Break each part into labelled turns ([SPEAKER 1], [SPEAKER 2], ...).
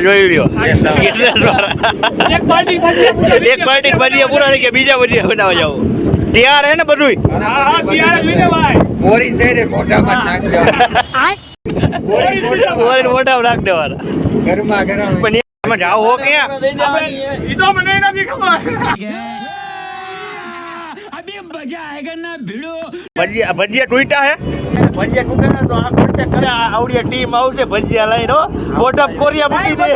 [SPEAKER 1] આ જોઈ લ્યો.
[SPEAKER 2] એક પાર્ટી
[SPEAKER 1] એક પાર્ટી ભજીયા પૂરા થઈ ગયા બીજા ભજીયા બનાવવા જાવ તૈયાર હે ને બધું
[SPEAKER 2] હા હા ત્યારે જોઈને ભાઈ.
[SPEAKER 3] બોરી છે ને મોઢામાં નાખજો બોરી મોઢામાં
[SPEAKER 1] નાખ દેવાના.
[SPEAKER 3] ગરમા ગરમ
[SPEAKER 1] પણ એમાં જાવ હો ક્યાં?
[SPEAKER 2] ઈ તો મને નથી ખબર.
[SPEAKER 1] ભજીયા ભજીયા તૂટ્યા હે? ભજીયા તૂટે તો આ કોન્ટેક્ટ કરે આ આવડી ટીમ આવશે ભજીયા લઈને બોટ અપ કોરિયા મૂકી દે.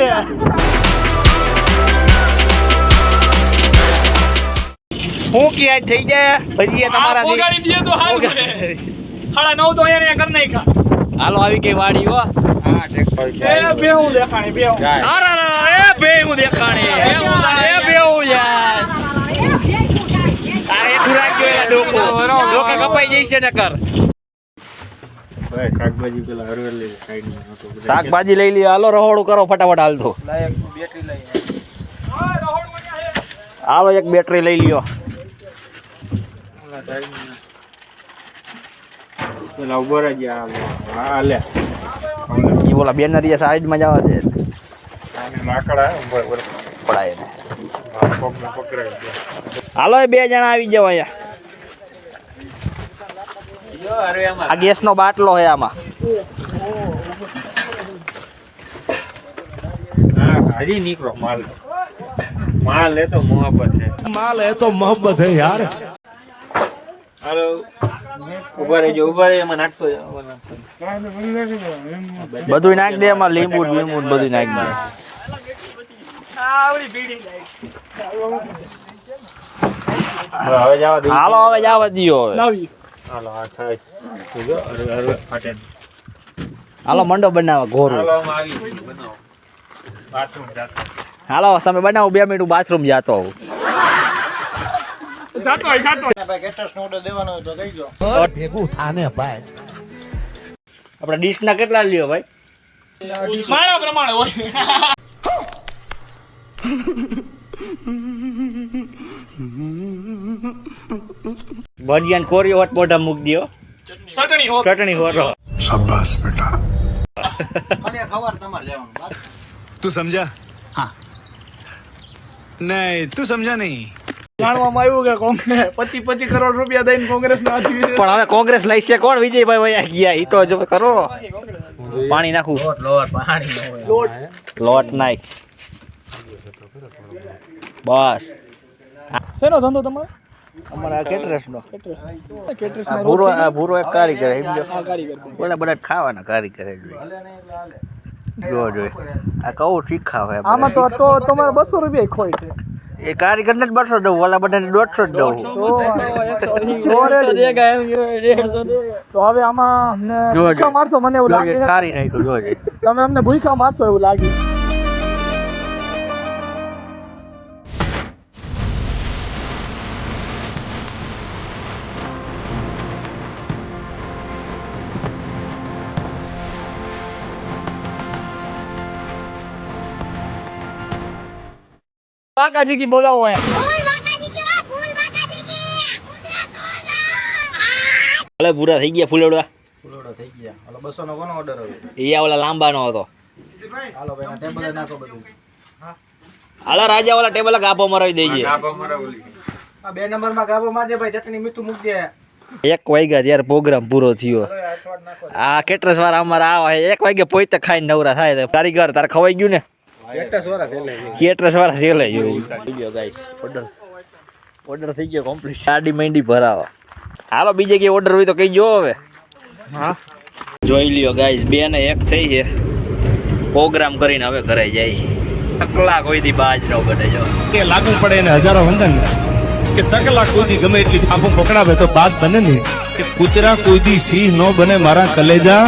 [SPEAKER 1] હું કે થઈ જાય? ભજીયા તમારા
[SPEAKER 2] ઓગાડી દે તો સારું કરે ખાડા નવ તો અહીંયા કર કરી ખા
[SPEAKER 1] હાલો આવી ગઈ વાડી હો.
[SPEAKER 3] હા ટેક્ટર
[SPEAKER 2] બે હું દેખાણી બે
[SPEAKER 1] હું. અરે, અરે, એ બે હું દેખાણી એ બે હું યાર તારે એટલું રાખજો એના ડોકો ડોકા કપાઈ જઈશે ને કર
[SPEAKER 3] શાકભાજી પેલા હરવેલી સાઈડમાં
[SPEAKER 1] શાકભાજી લઈ લ્યો હાલો રહોડું કરો ફટાફટ હાલતો
[SPEAKER 3] બેટરી લઈ.
[SPEAKER 1] હાલો એક બેટરી લઈ લ્યો.
[SPEAKER 3] પેલા ઊભો રહેજે આ હા લે
[SPEAKER 1] બોલા બેનરીયા સાઈડમાં જવા દે. પડાય હાલો બે જણા આવી જાવ અહીંયા. આ ગેસનો બાટલો છે આમાં.
[SPEAKER 3] માલ. માલ એ તો મોહબ્બત
[SPEAKER 4] હે. માલ એ તો મોહબ્બત યાર.
[SPEAKER 3] હાલો. ઊભા રહેજો ઊભા રહેજો એમાં નાખતો
[SPEAKER 1] બધું નાખ દે એમાં લીંબુ લીંબુ બધું નાખ દે.
[SPEAKER 2] હાલો
[SPEAKER 3] હવે જવા દો.
[SPEAKER 1] હાલો હવે જવા દો હવે.
[SPEAKER 3] હાલો
[SPEAKER 1] હાલો મંડો બનાવવા ઘોરું.
[SPEAKER 3] હાલો આમાં આવી ગયું, બનાવો. બાથરૂમ
[SPEAKER 1] હાલો તમે બનાવો બે મિનિટ બાથરૂમ જાતો હું
[SPEAKER 2] જાતો હોય, જાતો હોય.
[SPEAKER 4] ભેગું થાને ભાઈ.
[SPEAKER 1] આપણે ડીશ ના કેટલા લ્યો ભાઈ?
[SPEAKER 2] મારા પ્રમાણે હોય.
[SPEAKER 1] ભજીયાને કોરી હોટ બોટા મૂક દો
[SPEAKER 2] ચટણી હોટ
[SPEAKER 1] ચટણી હોટ
[SPEAKER 4] શાબાશ બેટા. મને ખબર તમારે લેવાનું તું સમજા? હા. નહીં તું સમજા નહીં.
[SPEAKER 2] જાણવામાં આવ્યું કે કોંગ્રેસ પચી પચી કરોડ રૂપિયા દઈને કોંગ્રેસ ના
[SPEAKER 1] પણ હવે કોંગ્રેસ લઈ છે કોણ? વિજયભાઈ વયા ગયા ઈ તો જો કરો. પાણી નાખું.
[SPEAKER 2] લોટ
[SPEAKER 1] લોટ પાણી લોટ. લોટ નાખ. બસ.
[SPEAKER 2] શેનો ધંધો તમારો?
[SPEAKER 1] અમારા કેટરસ નો ભૂરો ભૂરો એક કારીગર બોલા બધા ખાવાના કારીગર જ જો જો આ કહું શીખા હોય
[SPEAKER 2] આમાં તો તો તમારે બસો રૂપિયા ખોય છે.
[SPEAKER 1] એ કારીગર ને જ બસો દઉં ઓલા બધાને દોઢસો જ દઉં.
[SPEAKER 2] તો હવે આમાં. મારશો મને એવું લાગે.
[SPEAKER 1] કારી નાખ્યું જોજે
[SPEAKER 2] તમે અમને ભૂખા મારશો એવું લાગે કાકાજી કી બોલાવો અહીંયા
[SPEAKER 1] ભલે પૂરા થઈ ગયા ફૂલેડવા
[SPEAKER 3] ફૂલોડો થઈ ગયા. હાલો બસો નો કોનો ઓર્ડર હવે?
[SPEAKER 1] એ ઓલા લાંબાનો હતો.
[SPEAKER 3] હાલો ભાઈ ટેબલ નાખો બધું.
[SPEAKER 1] હાલા રાજા ઓલા ટેબલ ગાભો મરાવી દેજે.
[SPEAKER 3] આ બે નંબરમાં ગાબો મારજે ભાઈ ચટણી મીઠું મૂક દે
[SPEAKER 1] એક વાગ્યા ત્યારે પ્રોગ્રામ પૂરો થયો. આ કેટરસ વાળા અમારા આવા છે એક વાગે પોઈતે ખાઈને નવરા થાય કારીગર તારે ખવાઈ ગયું ને? કેટરસ વાળા છેલ્લે થઈ ગયો ગાઈસ ઓર્ડર ઓર્ડર થઈ ગયો કમ્પ્લીટ ગાડી માંડી ભરાવા. હાલો બીજે કઈ ઓર્ડર હોય તો કઈ જો હવે. હા. જોઈ લ્યો ગાઈસ બે ને એક થઈ છે. પ્રોગ્રામ કરીને હવે ઘરે જાય. ચકલા કોઈ દી બાજ ન બને જો.
[SPEAKER 4] કે લાગુ પડે ને હજારો વંદન. કે ચકલા કોઈ દી ગમે એટલી. ફાંફું પકડાવે તો બાદ બને ને. કે કૂતરા કોઈ દી સિંહ નો બને મારા કલેજા